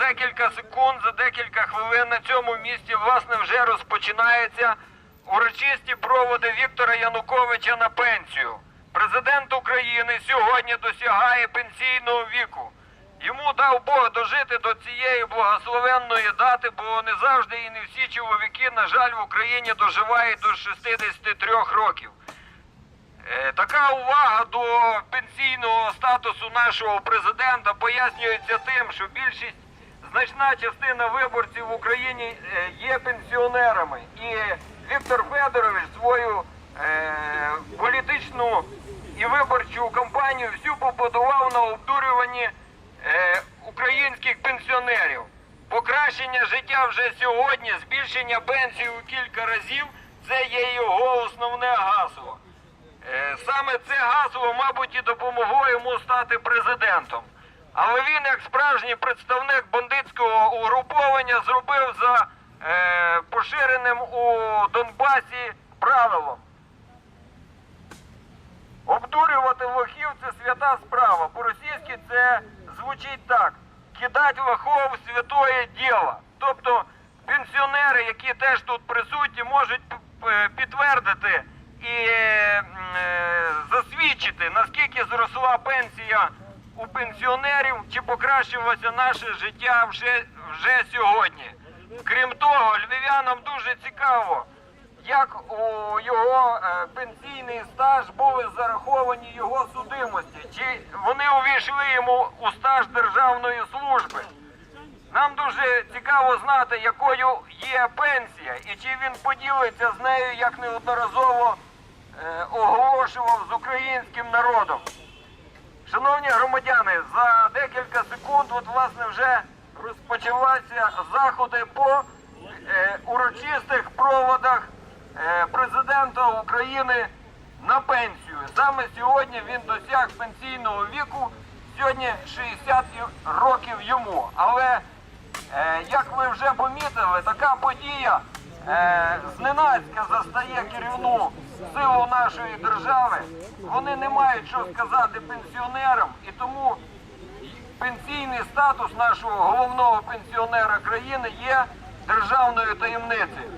декілька секунд, за декілька хвилин на цьому місці власне вже розпочинається урочисті проводи Віктора Януковича на пенсію. Президент України сьогодні досягає пенсійного віку. Йому дав Бог дожити до цієї благословенної дати, бо не завжди і не всі чоловіки, на жаль, в Україні доживають до 63 років. Е, Така увага до пенсійного статусу нашого президента пояснюється тим, що більшість, значна частина виборців в Україні е, є пенсіонерами. І Віктор Федорович свою е, політичну і виборчу кампанію всю побудував на обдурюванні е, українських пенсіонерів. Покращення життя вже сьогодні, збільшення пенсії у кілька разів це є його основне гасло. Саме це гасло, мабуть, і допомогло йому стати президентом. Але він, як справжній представник бандитського угруповання, зробив за е, поширеним у Донбасі правилом. Обдурювати лохів це свята справа. По-російськи це звучить так: кидать лохов святое діло. Тобто пенсіонери, які теж тут присутні, можуть підтвердити і е, е, засвідчити, наскільки зросла пенсія у пенсіонерів, чи покращилося наше життя вже, вже сьогодні. Крім того, львів'янам дуже цікаво, як у його е, пенсійний стаж були зараховані його судимості, чи вони увійшли йому у стаж державної служби. Нам дуже цікаво знати, якою є пенсія, і чи він поділиться з нею, як неодноразово е, оголошував з українським народом. Шановні громадяни, за декілька секунд, от власне вже розпочалися заходи по е, урочистих проводах е, президента України на пенсію. Саме сьогодні він досяг пенсійного віку. Сьогодні 60 років йому. Але е, як ви вже помітили, така подія зненацька застає керівну силу нашої держави. Вони не мають що сказати пенсіонерам, і тому пенсійний статус нашого головного пенсіонера країни є державною таємницею.